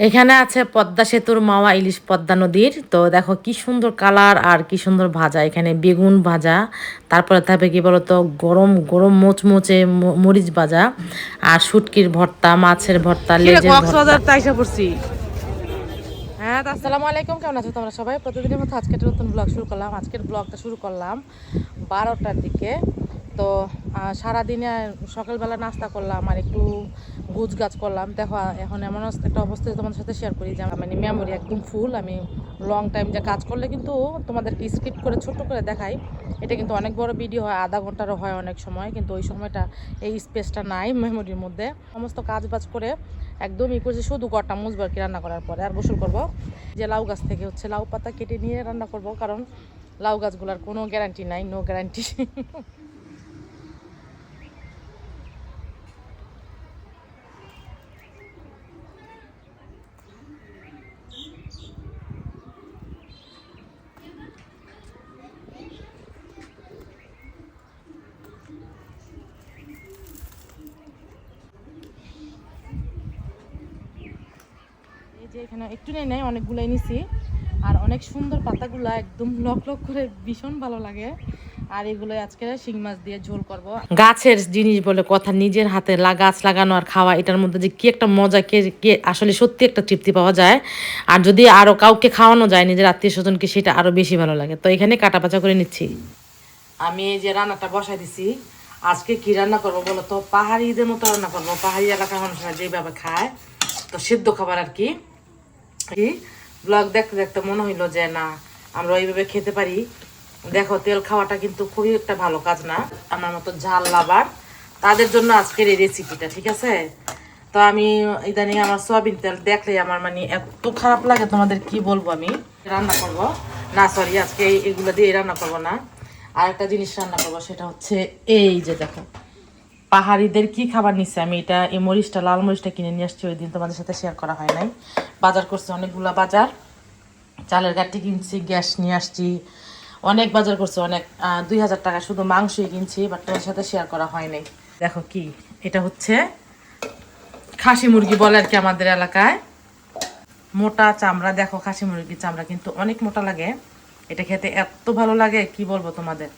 এখানে আছে পদ্মা সেতুর মাওয়া ইলিশ পদ্মা নদীর। তো দেখো কি সুন্দর কালার আর কি সুন্দর ভাজা। এখানে বেগুন ভাজা তারপরে থাকবে কি বলতো গরম গরম মোচমোচে মরিচ ভাজা আর শুটকির ভর্তা মাছের ভর্তা লেজের ভর্তা। হ্যাঁ আসসালামু আলাইকুম কেমন আছো তোমরা সবাই? প্রতিদিনের মতো আজকে একটা নতুন ব্লগ শুরু করলাম। আজকের ব্লগটা শুরু করলাম বারোটার দিকে। তো সারাদিনে সকালবেলা নাস্তা করলাম আর একটু গুছ গাছ করলাম। দেখো এখন এমন একটা অবস্থা তোমাদের সাথে শেয়ার করি যে মানে মেমোরি একদম ফুল আমি লং টাইম যে কাজ করলে কিন্তু তোমাদেরকে স্কিপ করে, ছোট করে দেখাই। এটা কিন্তু অনেক বড় ভিডিও হয়, আধা ঘন্টারও হয় অনেক সময়, কিন্তু ওই সময়টা এই স্পেসটা নাই মেমোরির মধ্যে। সমস্ত কাজ বাজ করে একদমই করছি, শুধু কটা মুজবার কি রান্না করার পরে আর গোসল করব। যে লাউ গাছ থেকে হচ্ছে লাউ পাতা কেটে নিয়ে রান্না করব, কারণ লাউ গাছগুলোর কোনো গ্যারান্টি নাই নো গ্যারান্টি এই যে এখানে একটু নেই নাই অনেকগুলাই নিছি। আর অনেক সুন্দর পাতাগুলা একদম লক লক করে ভীষণ ভালো লাগে। আর এগুলো আজকে শিং মাছ দিয়ে ঝোল করব। গাছের জিনিস বলে কথা নিজের হাতে গাছ লাগানো আর খাওয়া এটার মধ্যে যে কি একটা মজা কে কে আসলে সত্যি একটা তৃপ্তি পাওয়া যায়। আর যদি আরও কাউকে খাওয়ানো যায় নিজের আত্মীয় স্বজনকে সেটা আরও বেশি ভালো লাগে। তো এখানে কাটা পাচা করে নিচ্ছি। আমি এই যে রান্নাটা বসাই দিছি আজকে কি রান্না করব বলো তো? পাহাড়িদের মতো রান্না করব। পাহাড়ি এলাকার মানুষরা যেভাবে খায় তো সিদ্ধ খাবার আর কি। ব্লগ দেখতে দেখতে মনে হইল যে না, আমরা ওইভাবে খেতে পারি। দেখো, তেল খাওয়াটা কিন্তু খুবই একটা ভালো কাজ না। আমার মতো ঝাল লাবার তাদের জন্য আজকের এই রেসিপিটা ঠিক আছে? তো আমি ইদানিং আমার সয়াবিন তেল দেখলে আমার মানে এত খারাপ লাগে, তোমাদের কি বলব আমি? রান্না করব। না সরি আজকে এগুলো দিয়ে রান্না করব না। আর একটা জিনিস রান্না করব, সেটা হচ্ছে এই যে দেখো। পাহাড়িদের কি খাবার নিচ্ছে আমি এটা, এই মরিচটা, লাল মরিচটা কিনে নিয়ে আসছি ওই দিন তোমাদের সাথে শেয়ার করা হয় নাই। বাজার করছে অনেকগুলা বাজার। চালের গাঠি কিনছি, গ্যাস নিয়ে আসছি। অনেক বাজার করছে, অনেক দুই হাজার টাকা শুধু মাংসই কিনছি বাট তোমার সাথে শেয়ার করা হয় নাই। দেখো কি, এটা হচ্ছে খাসি মুরগি বলে আর কি আমাদের এলাকায়। মোটা চামড়া, দেখো খাসি মুরগির চামড়া কিন্তু অনেক মোটা লাগে। এটা খেতে এত ভালো লাগে, কি বলব তোমাদের?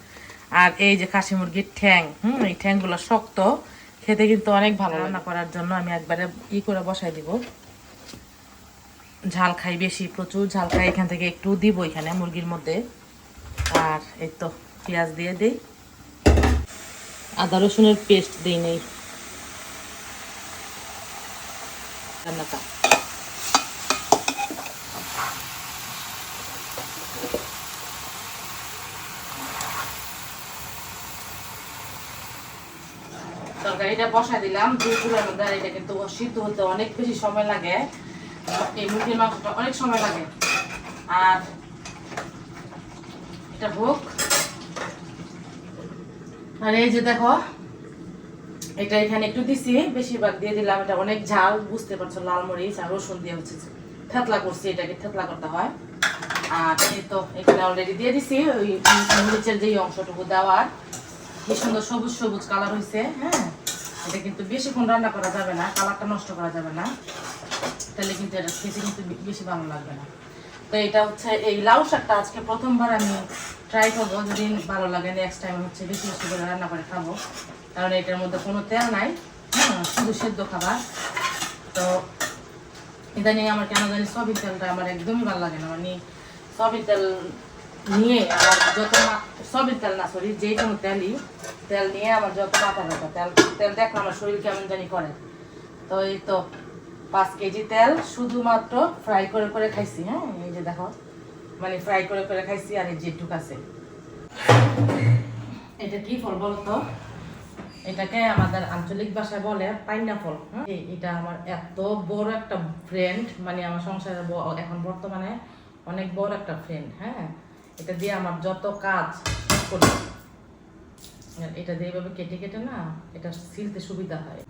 আর এই যে খাসি মুরগির ঠ্যাং হুম এই ঠ্যাংগুলো শক্ত খেতে কিন্তু অনেক ভালো রান্না করার জন্য আমি একবারে ই করে বসাই দিব। ঝাল খাই বেশি প্রচুর ঝাল খাই এখান থেকে একটু দিব এখানে মুরগির মধ্যে। আর এই তো পেঁয়াজ দিয়ে দিই। আদা রসুনের পেস্ট দিই নেই। রান্নাটা। বসাই দিলাম। দুই চুলার মধ্যে আর এটা কিন্তু সিদ্ধ হতে অনেক বেশি সময় লাগে। এই মুরগির মাংসটা অনেক সময় লাগে। আর এটা হোক। আর এই যে দেখো, এটা এখানে একটু দিছি, বেশিরভাগ দিয়ে দিলাম। এটা অনেক ঝাল, বুঝতে পারছ, লাল মরিচ আর রসুন দিয়ে হচ্ছে থেতলা করছি, এটাকে থেতলা করতে হয়। আর এই তো এখানে অলরেডি দিয়ে দিছি, ওই মরিচের যেই অংশটুকু দেওয়ার। কি সুন্দর সবুজ সবুজ কালার হয়েছে হ্যাঁ? এটা কিন্তু বেশিক্ষণ রান্না করা যাবে না, কালারটা নষ্ট করা যাবে না। তাহলে কিন্তু এটা খেতে কিন্তু বেশি ভালো লাগবে না। তো এটা হচ্ছে এই লাউ শাকটা আজকে প্রথমবার আমি ট্রাই করব, যদি ভালো লাগে নেক্সট টাইম হচ্ছে বেশি বেশি করে রান্না করে খাব। কারণ এটার মধ্যে কোনো তেল নাই হ্যাঁ শুধু সেদ্ধ খাবার। তো ইদানিং আমার কেন জানি সবই তেলটা আমার একদমই ভালো লাগে না মানে সবই তেল নিয়ে আমার যত সয়াবিন তেল না সরি যে কোনো তেলই, তেল নিয়ে আমার যত মাথা ব্যথা, তেল তেল দেখলে আমার শরীর কেমন জানি করে। তো এই তো পাঁচ কেজি তেল শুধুমাত্র ফ্রাই করে করে খাইছি হ্যাঁ? এই যে দেখো মানে ফ্রাই করে করে খাইছি আর এই যেটুক আছে। এটা কি ফল বলো তো এটাকে আমাদের আঞ্চলিক ভাষায় বলে পাইনাপল এটা আমার এত বড় একটা ফ্রেন্ড মানে আমার সংসারের ব- এখন বর্তমানে অনেক বড় একটা ফ্রেন্ড হ্যাঁ? এটা দিয়ে আমার যত কাজ করি। এটা দিয়ে এভাবে কেটে কেটে না এটা সিলতে সুবিধা হয়।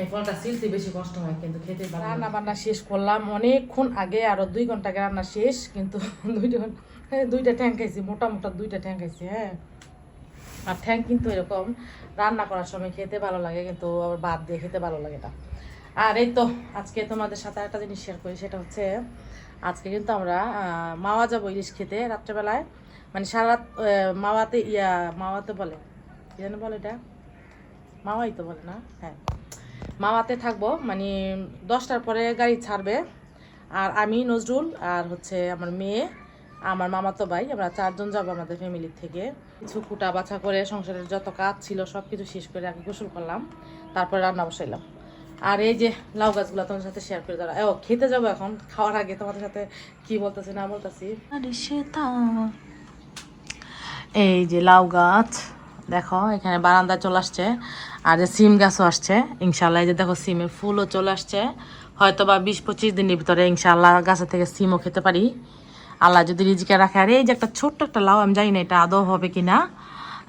এই ফলটা সিলতে বেশি কষ্ট হয় কিন্তু খেতে রান্না বান্না শেষ করলাম। অনেকক্ষণ আগে আরও দুই ঘণ্টা আগে রান্না শেষ কিন্তু দুইটা হ্যাঁ, দুইটা ট্যাঙ্ক খাইছি মোটা মোটা দুইটা ট্যাঙ্ক খাইছি হ্যাঁ। আর ঠ্যাং কিন্তু এরকম রান্না করার সময় খেতে ভালো লাগে কিন্তু আবার ভাত দিয়ে খেতে ভালো লাগে না। আর এই তো, আজকে তোমাদের সাথে একটা জিনিস শেয়ার করি, সেটা হচ্ছে, আজকে কিন্তু আমরা মাওয়া যাব ইলিশ খেতে রাত্রেবেলায়। মানে সারা রাত মাওয়াতে ইয়া, মাওয়াতে বলে, কি যেন বলে এটা? মাওয়াই তো বলে না? হ্যাঁ। মাওয়াতে থাকব মানে দশটার পরে গাড়ি ছাড়বে। আর আমি, নজরুল, আর হচ্ছে আমার মেয়ে, আমার মামাতো ভাই, আমরা চারজন যাব আমাদের ফ্যামিলির থেকে। কিছু কুটা বাছা করে সংসারের যত কাজ ছিল সব কিছু শেষ করে আগে গোসল করলাম। তারপরে রান্না বসাইলাম। আর এই যে লাউ গাছগুলো তোমাদের সাথে শেয়ার করে দাঁড়া ও খেতে যাব এখন, খাওয়ার আগে তোমাদের সাথে কি বলতেছি, না বলতেছি? এই যে লাউ গাছ, দেখো, এখানে বারান্দা চলে আসছে, আর যে সিম গাছও আসছে ইনশাল্লাহ এই যে দেখো সিমের ফুলও চলে আসছে। হয়তো বা বিশ পঁচিশ দিনের ভিতরে ইনশাল্লাহ গাছের থেকে সিমও খেতে পারি। আল্লাহ যদি রিজিকে রাখে, আর এই যে একটা ছোট্ট একটা লাউ, আমি জানি না এটা আদৌ হবে কি না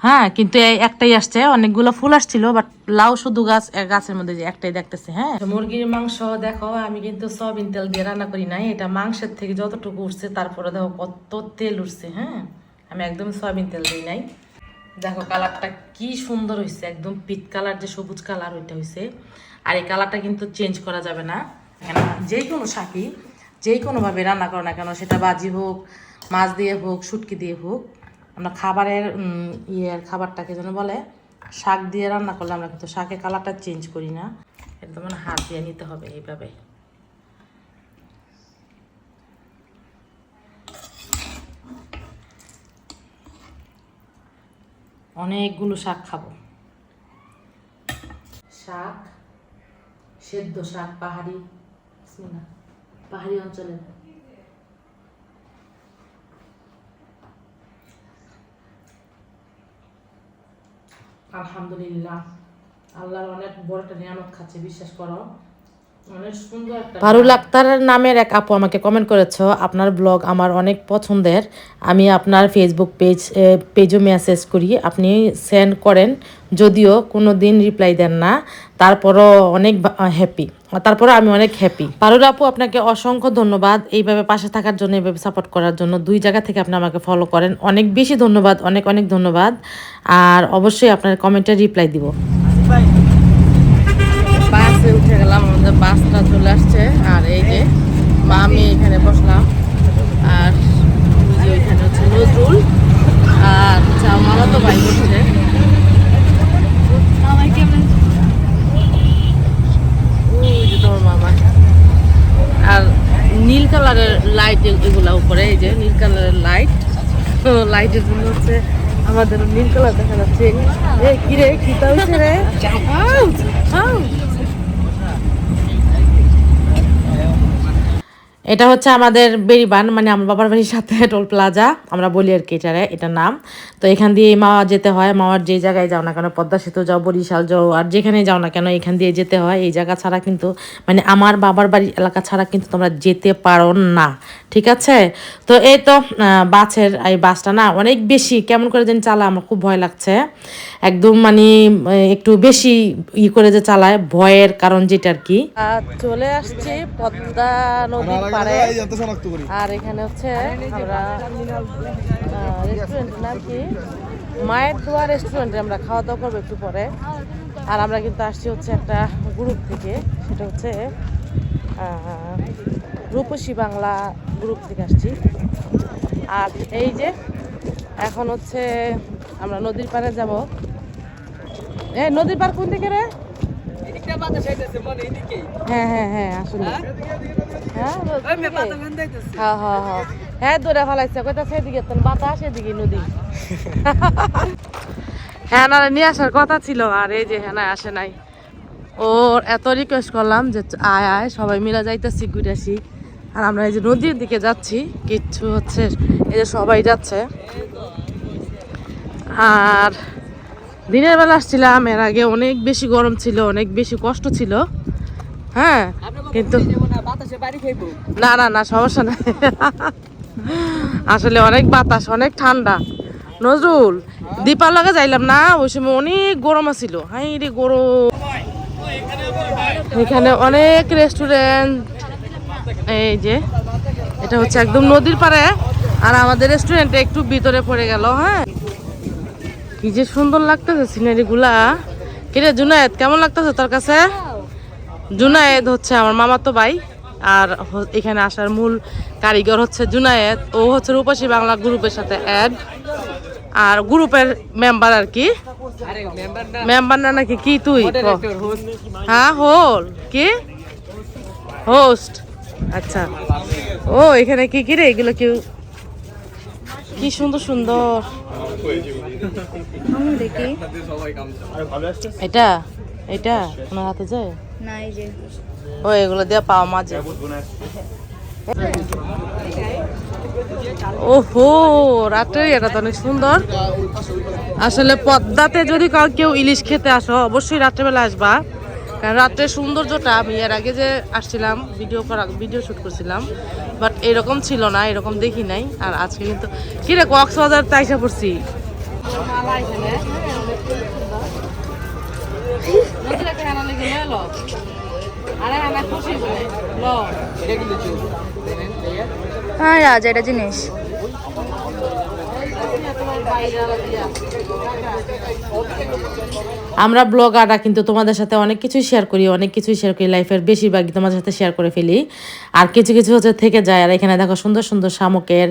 হ্যাঁ কিন্তু একটাই আসছে, অনেকগুলো ফুল আসছিল বাট লাউ শুধু গাছ গাছের মধ্যে যে একটাই দেখতেছে হ্যাঁ। মুরগির মাংস, দেখো, আমি কিন্তু সয়াবিন তেল দিয়ে রান্না করি নাই, এটা মাংসের থেকে যতটুকু উঠছে, তারপরে দেখো কত তেল উঠছে হ্যাঁ। আমি একদম সয়াবিন তেল দিই নাই। দেখো, কালারটা কি সুন্দর হয়েছে একদম পিট কালার যে সবুজ কালার, ওইটা হয়েছে আর এই কালারটা কিন্তু চেঞ্জ করা যাবে না। যে কোনো শাকই, যে কোনোভাবে রান্না করো না কেন, সেটা বাজি হোক, মাছ দিয়ে হোক, শুটকি দিয়ে হোক আমরা খাবারের ইয়ের খাবারটাকে যেন বলে, শাক দিয়ে রান্না করলে আমরা কিন্তু শাকের কালারটা চেঞ্জ করি না। একদম মানে হাত দিয়ে নিতে হবে এইভাবে। অনেকগুলো শাক খাব। শাক, সেদ্ধ শাক, পাহাড়ি পাহাড়ি অঞ্চলের। আলহামদুলিল্লাহ। আল্লাহর অনেক বড় একটা নিয়ামত খাচ্ছে, বিশ্বাস করো। পারুল আক্তার নামের এক আপু আমাকে কমেন্ট করেছ, আপনার ব্লগ আমার অনেক পছন্দের। আমি আপনার ফেসবুক পেজ পেজও মেসেজ করি। আপনি সেন্ড করেন, যদিও কোনো দিন রিপ্লাই দেন না। তারপরও অনেক হ্যাপি তারপরে আমি অনেক হ্যাপি পারুল আপু, আপনাকে অসংখ্য ধন্যবাদ এইভাবে পাশে থাকার জন্য, এইভাবে সাপোর্ট করার জন্য। দুই জায়গা থেকে আপনি আমাকে ফলো করেন। অনেক বেশি ধন্যবাদ, অনেক অনেক ধন্যবাদ। আর অবশ্যই আপনার কমেন্টে রিপ্লাই দিব। বাসে উঠে গেলাম, আমাদের বাসটা চলে আসছে। আর এই যে মা আমি এখানে বসলাম আর ওই যে ওইখানে হচ্ছে নজরুল আর হচ্ছে আমার মামা তো ভাই বসছে ওই যে তোমার মামা আর নীল কালারের লাইট এগুলো উপরে এই যে নীল কালারের লাইট লাইটের জন্য হচ্ছে আমাদের নীল কালার দেখা যাচ্ছে। এ কি রে? খিতা রে এটা হচ্ছে আমাদের বেরিবান মানে আমার বাবার বাড়ির সাথে টোল প্লাজা। আমরা বলি আর কি এটারে এটার নাম। তো এখান দিয়ে মাওয়া যেতে হয়। মাওয়ার যে জায়গায় যাও না কেন পদ্মা সেতু যাও বরিশাল যাও আর যেখানে যাও না কেন এখান দিয়ে যেতে হয়। এই জায়গা ছাড়া কিন্তু মানে আমার বাবার বাড়ির এলাকা ছাড়া কিন্তু তোমরা যেতে পারো না। ঠিক আছে? তো এই তো বাসের এই বাসটা না অনেক বেশি কেমন করে যেন চালা আমার খুব ভয় লাগছে। একদম মানে একটু বেশি ই করে যে চালায় ভয়ের কারণ যেটা আর কি। আর চলে আসছি পদ্মা নদীর পাড়ে করি। আর এখানে হচ্ছে আমরা রেস্টুরেন্টের নাম কি? মায়ের দোয়া রেস্টুরেন্টে আমরা খাওয়া দাওয়া করব একটু পরে। আর আমরা কিন্তু আসছি হচ্ছে একটা গ্রুপ থেকে। সেটা হচ্ছে রূপসী বাংলা গ্রুপ থেকে আসছি। আর এই যে এখন হচ্ছে আমরা নদীর পাড়ে যাব। এই নদীর পার কোন দিকে রে? হ্যাঁ হ্যাঁ হ্যাঁ আসলে। হ্যাঁ? হ্যাঁ হ্যাঁ হ্যাঁ হ্যাঁ দূরে ফেলাইছে কইতা সেদিকে তো বাতাস এদিকে নদী। হ্যাঁ না নিয়ে আসার কথা ছিল আর এই যে হ্যাঁ আসে নাই। ওর এত রিকোয়েস্ট করলাম যে আয় আয় সবাই মিলে যাইতেছি ঘুরে আসি। আর আমরা এই যে নদীর দিকে যাচ্ছি কিচ্ছু হচ্ছে এই যে সবাই যাচ্ছে। আর দিনের বেলা আসছিলাম এর আগে অনেক বেশি গরম ছিল অনেক বেশি কষ্ট ছিল। হ্যাঁ কিন্তু না না না সমস্যা নাই। আসলে অনেক বাতাস অনেক ঠান্ডা। নজরুল দীপার লগে যাইলাম না ওই সময় অনেক গরম আছিল। হাই রে গরম। এখানে অনেক রেস্টুরেন্ট এই যে এটা হচ্ছে একদম নদীর পাড়ে। আর আমাদের রেস্টুরেন্টে একটু ভিতরে পড়ে গেল হ্যাঁ। কি যে সুন্দর লাগতেছে সিনারি গুলা কিরে জুনায়েদ, কেমন লাগতেছে তোর কাছে? জুনায়েদ হচ্ছে আমার মামাতো ভাই, আর এখানে আসার মূল কারিগর হচ্ছে জুনায়েদ। ও হচ্ছে রূপসী বাংলা গ্রুপের সাথে অ্যাড আর গ্রুপের মেম্বার আর কি। মেম্বার না নাকি কি তুই? হ্যাঁ হোল। কি? হোস্ট আচ্ছা। ও, এখানে কি কি রে? এগুলো কেউ কি সুন্দর সুন্দর। দেখি। এটা? এটা ওনার হাতে যায়? যে। ও এগুলো দিয়ে পাওয়া মাঝে ওহো রাত্রের এটা তো অনেক সুন্দর। আসলে পদ্মাতে যদি কাউ কেউ ইলিশ খেতে আসো অবশ্যই রাত্রেবেলা আসবা। কারণ রাত্রের সৌন্দর্যটা আমি এর আগে যে আসছিলাম ভিডিও করা ভিডিও শুট করছিলাম বাট এরকম ছিল না, এরকম দেখি নাই। আর আজকে কিন্তু কিরে কক্সবাজার তাইসা পড়ছি। হ্যাঁ রাজা এটা জিনিস। আমরা ব্লগাররা কিন্তু তোমাদের সাথে অনেক কিছুই শেয়ার করি, অনেক কিছুই শেয়ার করি লাইফের বেশিরভাগই তোমাদের সাথে শেয়ার করে ফেলি। আর কিছু কিছু হচ্ছে থেকে যায়, আর এখানে দেখো সুন্দর সুন্দর শামুকের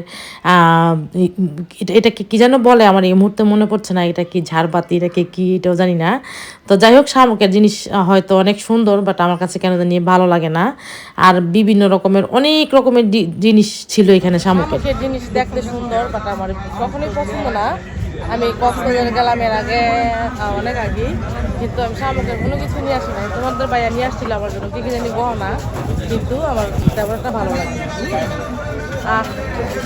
এটা- কি- যেন বলে আমার এই মুহূর্তে মনে পড়ছে না, এটা কি ঝাড়বাতি, এটা কি কি, এটাও জানি না। তো যাই হোক, শামুকের জিনিস হয়তো অনেক সুন্দর বাট আমার কাছে কেন জানি ভালো লাগে না। আর বিভিন্ন রকমের, অনেক রকমের জিনিস ছিল এখানে শামুকের। জিনিস দেখতে সুন্দর বাট আমার কখনোই পছন্দ না। আমি কক্সবাজার গেলাম এর আগে অনেক আগে কিন্তু আমি শামুকের কোনো কিছু নিয়ে আসি নাই। তোমাদের ভাইয়া নিয়ে আসছিল আমার জন্য কি কি জানি গহনা কিন্তু আমার একটা ভালো লাগে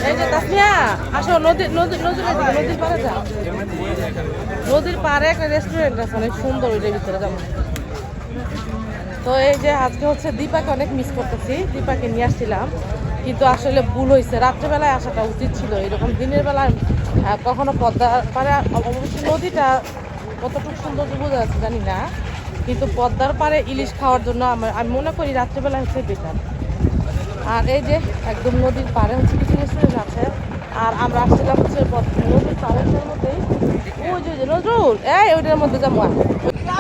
এই যে তাসমিয়া আসো নদী নদী নদীর এদিকে, নদীর পাড়ে যাও। নদীর পাড়ে একটা রেস্টুরেন্ট আছে অনেক সুন্দর ওইটার ভিতরে যাব। তো এই যে আজকে হচ্ছে দীপাকে অনেক মিস করতেছি দীপাকে নিয়ে আসছিলাম। কিন্তু আসলে ভুল হয়েছে। রাত্রেবেলায় আসাটা উচিত ছিল। এরকম দিনের আহ, কখনো পদ্মা পারে অবশ্যই নদীটা কতটুকু সুন্দর বোঝা যাচ্ছে জানি না। কিন্তু পদ্মার পারে ইলিশ খাওয়ার জন্য আমার আমি মনে করি রাত্রেবেলা হচ্ছে বেটার আর এই যে একদম নদীর পাড়ে হচ্ছে কিছু রেস্টুরেন্ট আছে। আর আমরা আসছিলাম হচ্ছে নদীর পাড়ের মধ্যেই। ওই যে নজরুল এই ওইটার মধ্যে যাব।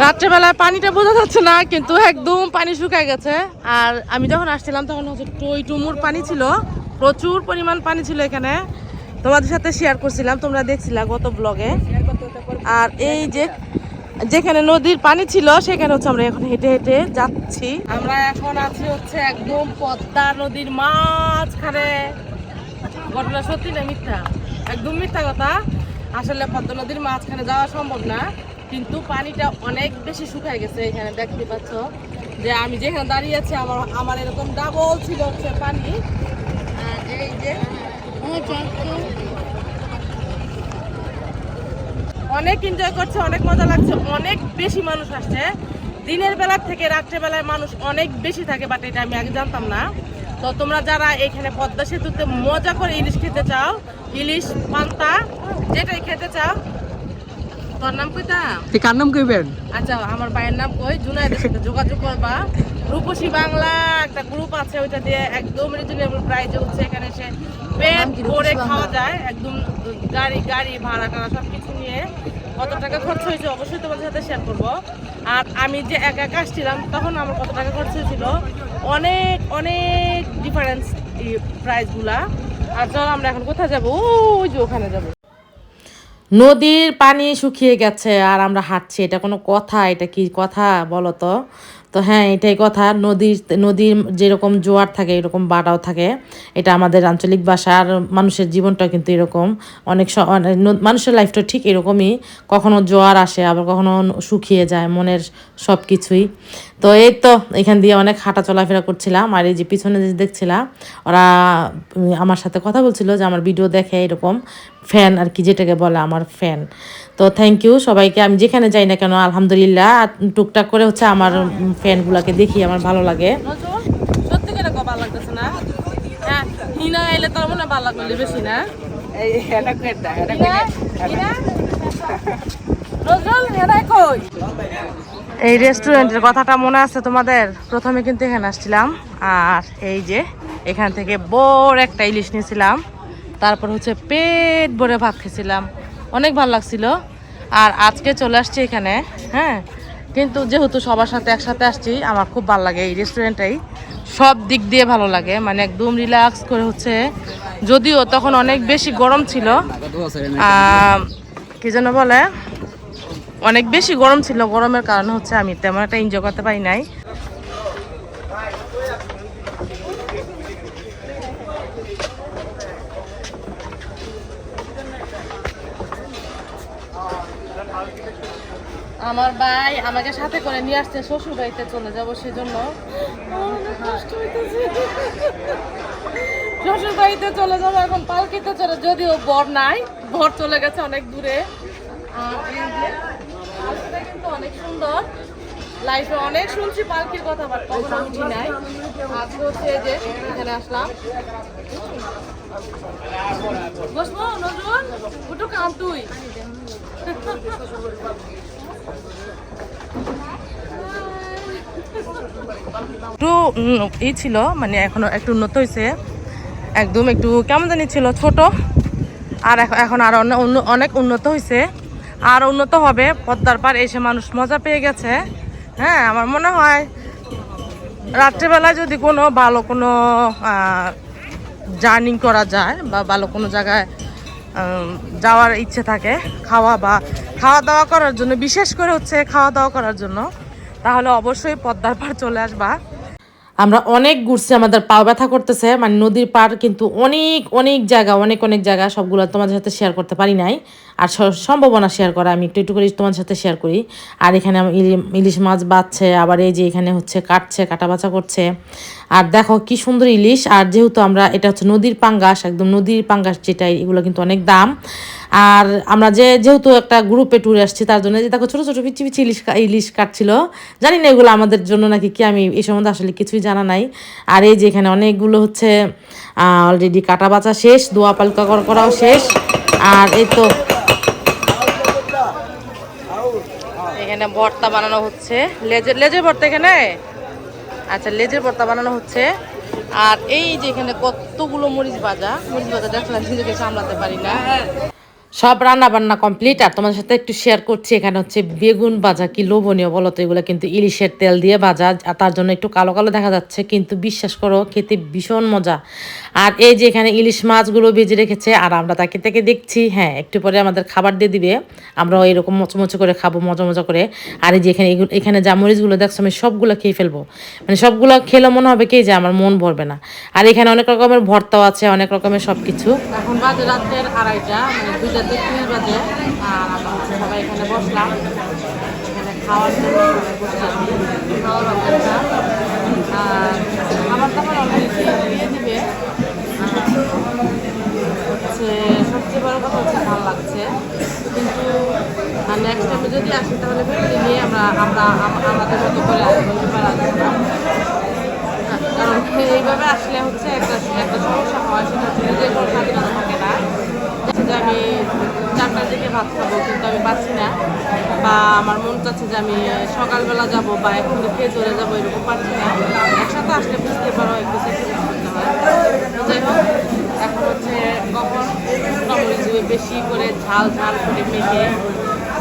রাত্রেবেলায় পানিটা বোঝা যাচ্ছে না, কিন্তু একদম পানি শুকায় গেছে। আর আমি যখন আসছিলাম, তখন হচ্ছে টই টুমুর পানি ছিল। প্রচুর পরিমাণ পানি ছিল এখানে। তোমাদের সাথে শেয়ার করছিলাম, তোমরা দেখছিলা গত ব্লগে আর এই যে যেখানে নদীর পানি ছিল, সেখানে হচ্ছে আমরা এখন হেঁটে হেঁটে যাচ্ছি। আমরা এখন আছি হচ্ছে একদম পদ্মা নদীর মাঝখানে। ঘটনা সত্যি না মিথ্যা? একদম মিথ্যা কথা। আসলে পদ্মা নদীর মাঝখানে যাওয়া সম্ভব না। কিন্তু পানিটা অনেক বেশি শুকায় গেছে এখানে, দেখতে পাচ্ছ? যে আমি যেখানে দাঁড়িয়ে আছি, আমার আমার এরকম ডাবল ছিল হচ্ছে পানি। এই যে, অনেক এনজয় করছে, অনেক মজা লাগছে, অনেক বেশি মানুষ আসছে। দিনের বেলা থেকে রাত্রে বেলায় মানুষ অনেক বেশি থাকে বাট এটা আমি আগে জানতাম না। তো তোমরা যারা এখানে পদ্মা সেতুতে মজা করে ইলিশ খেতে চাও, ইলিশ, পান্তা, যেটাই খেতে চাও তোর নাম কইতা তুই কার নাম কইবেন? আচ্ছা আমার ভাইয়ের নাম কই? জুনাইদের সাথে যোগাযোগ করবা। রূপসী বাংলা একটা গ্রুপ আছে ওইটা দিয়ে একদম রিজনেবল প্রাইসে হচ্ছে এখানে এসে পেট ভরে খাওয়া যায় একদম গাড়ি গাড়ি ভাড়া টাড়া সব কিছু নিয়ে। কত টাকা খরচ হয়েছে অবশ্যই তোমাদের সাথে শেয়ার করব। আর আমি যে একা আসছিলাম তখন আমার কত টাকা খরচ হয়েছিল? অনেক অনেক ডিফারেন্স প্রাইসগুলা আর চল আমরা এখন কোথায় যাব? ওই যে ওখানে যাব। নদীর পানি শুকিয়ে গেছে আর আমরা হাঁটছি। এটা কোনো কথা? এটা কি কথা বলো তো? তো হ্যাঁ এটাই কথা। নদীর নদীর যেরকম জোয়ার থাকে, এরকম বাটাও থাকে। এটা আমাদের আঞ্চলিক ভাষা আর মানুষের জীবনটা কিন্তু এরকম। অনেক মানুষের লাইফটা ঠিক এরকমই। কখনো জোয়ার আসে, আবার কখনো শুকিয়ে যায় মনের সব কিছুই তো এই তো, এখান দিয়ে অনেক হাঁটা চলাফেরা করছিলাম আর এই যে পিছনে যে দেখছিলাম, ওরা আমার সাথে কথা বলছিল যে আমার ভিডিও দেখে এরকম। ফ্যান আর কি যেটাকে বলে আমার ফ্যান তো থ্যাংক ইউ সবাইকে। আমি যেখানে যাই না কেন আলহামদুলিল্লাহ টুকটাক করে হচ্ছে আমার ফ্যানগুলোকে দেখি আমার ভালো লাগে। সত্যি করে ভালো লাগতেছে না? হ্যাঁ হিনা এলে তার মনে ভালো বেশি না? এই রেস্টুরেন্টের কথাটা মনে আছে তোমাদের? প্রথমে কিন্তু এখানে আসছিলাম আর এই যে এখান থেকে বড় একটা ইলিশ নিয়েছিলাম। তারপর হচ্ছে পেট ভরে ভাত খেয়েছিলাম। অনেক ভালো লাগছিল। আর আজকে চলে আসছি এখানে হ্যাঁ? কিন্তু যেহেতু সবার সাথে একসাথে আসছি, আমার খুব ভালো লাগে এই রেস্টুরেন্টটাই সব দিক দিয়ে ভালো লাগে মানে একদম রিল্যাক্স করে হচ্ছে। যদিও তখন অনেক বেশি গরম ছিল কি যেন বলে? অনেক বেশি গরম ছিল, গরমের কারণে হচ্ছে আমি তেমন একটা এনজয় করতে পারি নাই। আমার ভাই আমাকে সাথে করে নিয়ে আসছে শ্বশুর বাড়িতে চলে যাব সেজন্য। শ্বশুর বাড়িতে চলে যাব এখন, পালকিতে চলে যদিও বর নাই, বর চলে গেছে অনেক দূরে। কিন্তু অনেক সুন্দর। লাইফে অনেক শুনছি পালকির কথা বাট কখনো নাই। আজকে হচ্ছে যে এখানে আসলাম। বসবো, নজরুল, উঠো কাম তুই। একটু ই ছিল মানে এখনও একটু উন্নত হয়েছে একদম একটু, কেমন জানি ছিল, ছোট। আর এখন আর অনেক উন্নত হয়েছে আর উন্নত হবে, পদ্মার পার এসে মানুষ মজা পেয়ে গেছে। হ্যাঁ আমার মনে হয়, রাত্রেবেলায় যদি কোনো ভালো কোনো জার্নিং করা যায় বা ভালো কোনো জায়গায় যাওয়ার ইচ্ছে থাকে, খাওয়া বা, খাওয়া দাওয়া করার জন্য, বিশেষ করে হচ্ছে খাওয়া দাওয়া করার জন্য তাহলে অবশ্যই পদ্মার পার চলে আসবা। আমরা অনেক ঘুরছি, আমাদের পা ব্যথা করতেছে মানে নদীর পার কিন্তু অনেক অনেক জায়গা, অনেক অনেক জায়গা, সবগুলো তোমাদের সাথে শেয়ার করতে পারি নাই। আর সম্ভাবনা শেয়ার করা, আমি একটু একটু করে তোমাদের সাথে শেয়ার করি। আর এখানে ইলিশ মাছ বাচ্ছে আবার এই যে এখানে হচ্ছে কাটছে, কাটা বাছা করছে। আর দেখো কি সুন্দর ইলিশ, আর যেহেতু আমরা, এটা হচ্ছে নদীর পাঙ্গাস, একদম নদীর পাঙ্গাস যেটা এগুলো কিন্তু অনেক দাম। আর আমরা যে, যেহেতু একটা গ্রুপে ট্যুরে আসছি, তার জন্য যে দেখো ছোটো ছোটো পিচি পিচি ইলিশ ইলিশ কাটছিল। জানি না এগুলো আমাদের জন্য নাকি কি, আমি এই সম্বন্ধে আসলে কিছুই জানা নাই। আর এই যে এখানে অনেকগুলো হচ্ছে অলরেডি কাটা বাচা শেষ, দোয়া পালকা করাও শেষ। আর এই তো এখানে ভর্তা বানানো হচ্ছে। লেজের লেজের ভর্তা এখানে? আচ্ছা লেজের ভর্তা বানানো হচ্ছে। আর এই যে এখানে কতগুলো মরিচ ভাজা মরিচ ভাজা দেখলাম সামলাতে পারি না। সব রান্না বান্না কমপ্লিট আর তোমাদের সাথে একটু শেয়ার করছি, এখানে হচ্ছে বেগুন ভাজা, কি লোভনীয় বলো তো, এগুলো কিন্তু ইলিশের তেল দিয়ে ভাজা তার জন্য একটু কালো কালো দেখা যাচ্ছে, কিন্তু বিশ্বাস করো, খেতে ভীষণ মজা। আর এই যে এখানে ইলিশ মাছগুলো ভেজে রেখেছে, আর আমরা তাকে তাকে দেখছি হ্যাঁ একটু পরে আমাদের খাবার দিয়ে দিবে, আমরাও এরকম মচমচে করে খাব, মজা মজা করে। আর এই যে এখানে এখানে যা মরিচগুলো দেখছ, আমি সবগুলো খেয়ে ফেলব। মানে সবগুলো খেলে মনে হবে কি, যে আমার মন ভরবে না। আর এখানে অনেক রকমের ভর্তাও আছে, অনেক রকমের সব কিছু এখন রাতের আড়াইটা মানে দুইটা তেত্রিশ বাজে সবাই এখানে বসলাম। এখানে খাওয়ার জন্য সবাই বসে আছি। খাওয়ার অপেক্ষা। খাবার দাবার অলরেডি দিয়ে দিবে। হচ্ছে সবচেয়ে বড় কথা হচ্ছে ভালো লাগছে। কিন্তু নেক্সট টাইমে যদি আসি, তাহলে ফ্যামিলি নিয়ে আমরা আমরা আমাদের মতো করে আসব, এবার আসব না। কারণ এইভাবে আসলে হচ্ছে একটা একটা সমস্যা হয় সেটা হচ্ছে নিজের কোনো স্বাধীনতা থাকে না হচ্ছে যে আমি চারটার দিকে ভাত খাব, কিন্তু আমি পাচ্ছি না। বা আমার মন চাচ্ছে যে আমি সকালবেলা যাব বা এখন খেয়ে চলে যাব, এরকম পাচ্ছি না। একসাথে আসলে বুঝতে পারো, একটু স্যাক্রিফাইস করতে হয়। যাই হোক, এখন হচ্ছে কখন? বেশি করে ঝাল ঝাল করে মেখে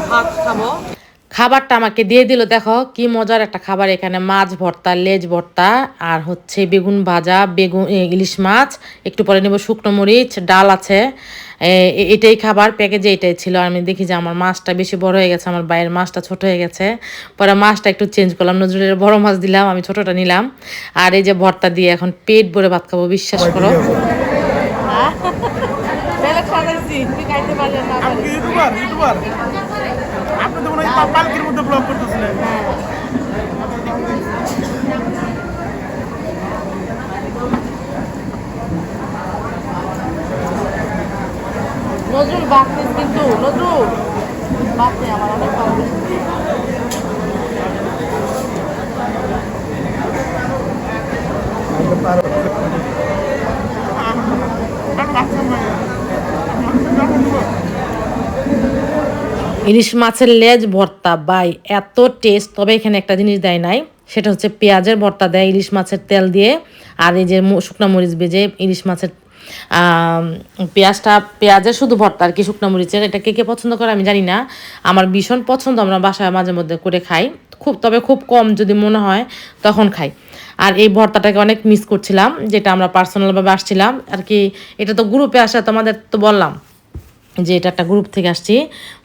ভাত খাব। খাবারটা আমাকে দিয়ে দিল দেখো কি মজার একটা খাবার এখানে মাছ ভর্তা লেজ ভর্তা আর হচ্ছে বেগুন ভাজা বেগুন ইলিশ মাছ একটু পরে নেব শুকনো মরিচ ডাল আছে। এটাই খাবার প্যাকেজে এটাই ছিল আমি দেখি যে আমার মাছটা বেশি বড় হয়ে গেছে আমার বাইরের মাছটা ছোট হয়ে গেছে। পরে মাছটা একটু চেঞ্জ করলাম নজরুলের বড় মাছ দিলাম আমি ছোটটা নিলাম। আর এই যে ভর্তা দিয়ে এখন পেট ভরে ভাত খাব বিশ্বাস করো। ইউটিউবার ইউটিউবার আপনি তো মনে হয় পা- পালকির মধ্যে ব্লগ করতেছিলেন নজরুল বাঁচতিস কিন্তু নজরুল। বাঁচতে আমার অনেক ভালো লাগছে। ইলিশ মাছের লেজ ভর্তা বাই এত টেস্ট তবে এখানে একটা জিনিস দেয় নাই, সেটা হচ্ছে পেঁয়াজের ভর্তা দেয় ইলিশ মাছের তেল দিয়ে, আর এই যে শুকনো মরিচ ভেজে ইলিশ মাছের পেঁয়াজটা, পেঁয়াজের শুধু ভর্তা আর কি, শুকনো মরিচের, এটা কে কে পছন্দ করে আমি জানি না। আমার ভীষণ পছন্দ, আমরা বাসায় মাঝে মধ্যে করে খাই। খুব, তবে খুব কম যদি মনে হয়, তখন খাই। আর এই ভর্তাটাকে অনেক মিস করছিলাম, যেটা আমরা পার্সোনালভাবে আসছিলাম, আর কি, এটা তো গ্রুপে আসা তোমাদের তো বললাম। যে এটা একটা গ্রুপ থেকে আসছি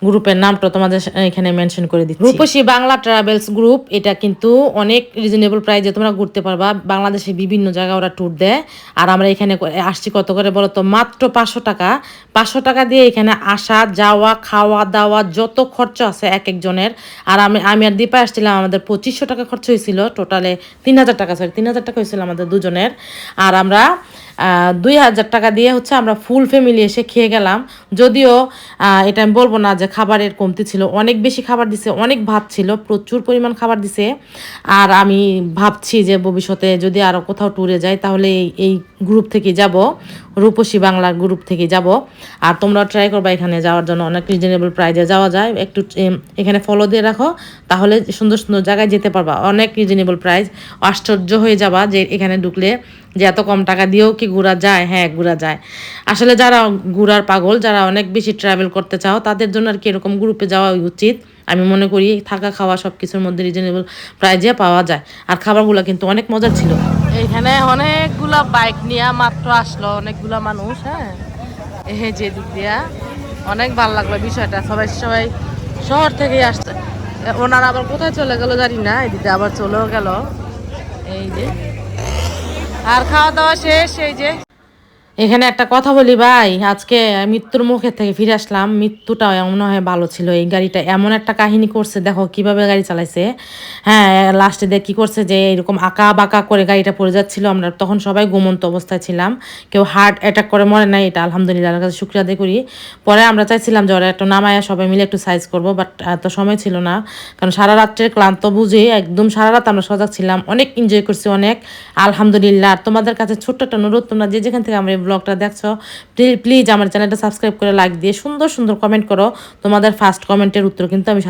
গ্রুপের নামটা তোমাদের এখানে মেনশন করে দিচ্ছি। রূপসী বাংলা ট্রাভেলস গ্রুপ এটা কিন্তু অনেক রিজনেবল প্রাইজে তোমরা ঘুরতে পারবা। বাংলাদেশে বিভিন্ন জায়গায় ওরা ট্যুর দেয়। আর আমরা এখানে আসছি কত করে বলো তো? মাত্র পাঁচশো টাকা। পাঁচশো টাকা দিয়ে এখানে আসা, যাওয়া, খাওয়া, দাওয়া, যত খরচ আছে এক একজনের। আর আমি আমি আর দীপা আসছিলাম, আমাদের পঁচিশশো টাকা খরচ হয়েছিল। টোটালে তিন হাজার টাকা সরি তিন হাজার টাকা হয়েছিল আমাদের দুজনের। আর আমরা দুই হাজার টাকা দিয়ে হচ্ছে আমরা ফুল ফ্যামিলি এসে খেয়ে গেলাম। যদিও এটা আমি বলব না যে খাবারের কমতি ছিল। অনেক বেশি খাবার দিছে, অনেক ভাত ছিল, প্রচুর পরিমাণ খাবার দিছে। আর আমি ভাবছি যে ভবিষ্যতে যদি আরও কোথাও ট্যুরে যাই, তাহলে এই গ্রুপ থেকে যাব, রূপসী বাংলার গ্রুপ থেকে যাব। আর তোমরা ট্রাই করবা এখানে যাওয়ার জন্য, অনেক রিজনেবল প্রাইজে যাওয়া যায়। একটু এখানে ফলো দিয়ে রাখো, তাহলে সুন্দর সুন্দর জায়গায় যেতে পারবা। অনেক রিজনেবল প্রাইজ আশ্চর্য হয়ে যাবা যে এখানে ঢুকলে যে এত কম টাকা দিয়েও কি ঘোরা যায়? হ্যাঁ ঘোরা যায়। আসলে যারা ঘোরার পাগল, যারা অনেক বেশি ট্রাভেল করতে চাও, তাদের জন্য আর কি এরকম গ্রুপে যাওয়া উচিত। আমি মনে করি থাকা, খাওয়া সব কিছুর মধ্যে রিজনেবল প্রাইজে পাওয়া যায়। আর খাবারগুলো কিন্তু অনেক মজার ছিল। এইখানে অনেকগুলা বাইক নিয়ে মাত্র আসলো, অনেকগুলা মানুষ হ্যাঁ? যে দিক দিয়া। অনেক ভালো লাগল বিষয়টা। সবাই সবাই শহর থেকে আসছে। ওনারা আবার কোথায় চলে গেল জানি না, এদিকে আবার চলেও গেল। এই যে। আর খাওয়া দাওয়া শেষ, এই যে। এখানে একটা কথা বলি ভাই, আজকে মৃত্যুর মুখে থেকে ফিরে আসলাম মৃত্যুটা মনে হয় ভালো ছিল। এই গাড়িটা এমন একটা কাহিনী করছে, দেখো কীভাবে গাড়ি চালাইছে। হ্যাঁ লাস্টে দেখ কি করছে যে এরকম আঁকা বাঁকা করে গাড়িটা পড়ে যাচ্ছিল, আমরা তখন সবাই ঘুমন্ত অবস্থায় ছিলাম। কেউ হার্ট অ্যাটাক করে মরে নাই, এটা আলহামদুলিল্লাহ কাছে শুক্রিয়া আদায় করি। পরে আমরা চাইছিলাম যে ওরা একটু নামায়া সবাই মিলে একটু সাইজ করব বাট এত সময় ছিল না। কারণ সারা রাত্রের ক্লান্ত বুঝে একদম সারা রাত আমরা সজাগ ছিলাম, অনেক এনজয় করছি অনেক। আলহামদুলিল্লাহ তোমাদের কাছে ছোট্ট একটা অনুরোধ, তোমরা যে যেখান থেকে আমরা ব্লগটা দেখছ প্লিজ আমার চ্যানেলটা সাবস্ক্রাইব করে লাইক দিয়ে সুন্দর সুন্দর কমেন্ট করো। তোমাদের ফার্স্ট কমেন্টের উত্তর কিন্তু আমি